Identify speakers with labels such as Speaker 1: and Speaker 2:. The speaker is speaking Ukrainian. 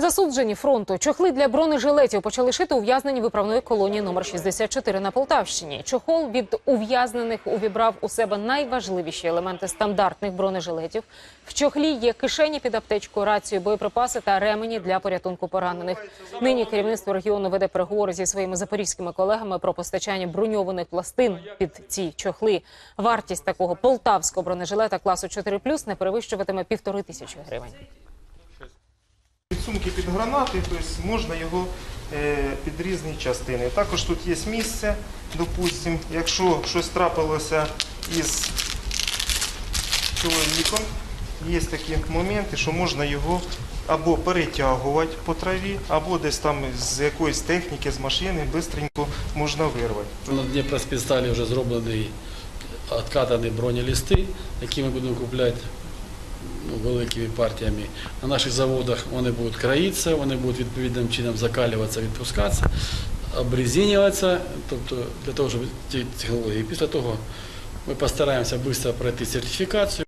Speaker 1: Засуджені фронту чохли для бронежилетів почали шити ув'язнені виправної колонії номер 64 на Полтавщині. Чохол від ув'язнених увібрав у себе найважливіші елементи стандартних бронежилетів. В чохлі є кишені під аптечку, рацію, боєприпаси та ремені для порятунку поранених. Нині керівництво регіону веде переговори зі своїми запорізькими колегами про постачання броньованих пластин під ці чохли. Вартість такого полтавського бронежилета класу 4+, не перевищуватиме півтори тисячі гривень.
Speaker 2: Підсумки під гранати, тобто можна його е, під різні частини. Також тут є місце, допустимо, якщо щось трапилося із чоловіком, є такі моменти, що можна його або перетягувати по траві, або десь там з якоїсь техніки, з машини швидко можна вирвати.
Speaker 3: На Дніпроспецсталі вже зроблені відкатані бронелісти, які ми будемо ну, великими партіями. На наших заводах вони будуть країтися, вони будуть відповідним чином закалюватися, відпускатися, обрізінюватися, тобто для того, щоб ті технології. Після того ми постараємося швидко пройти сертифікацію.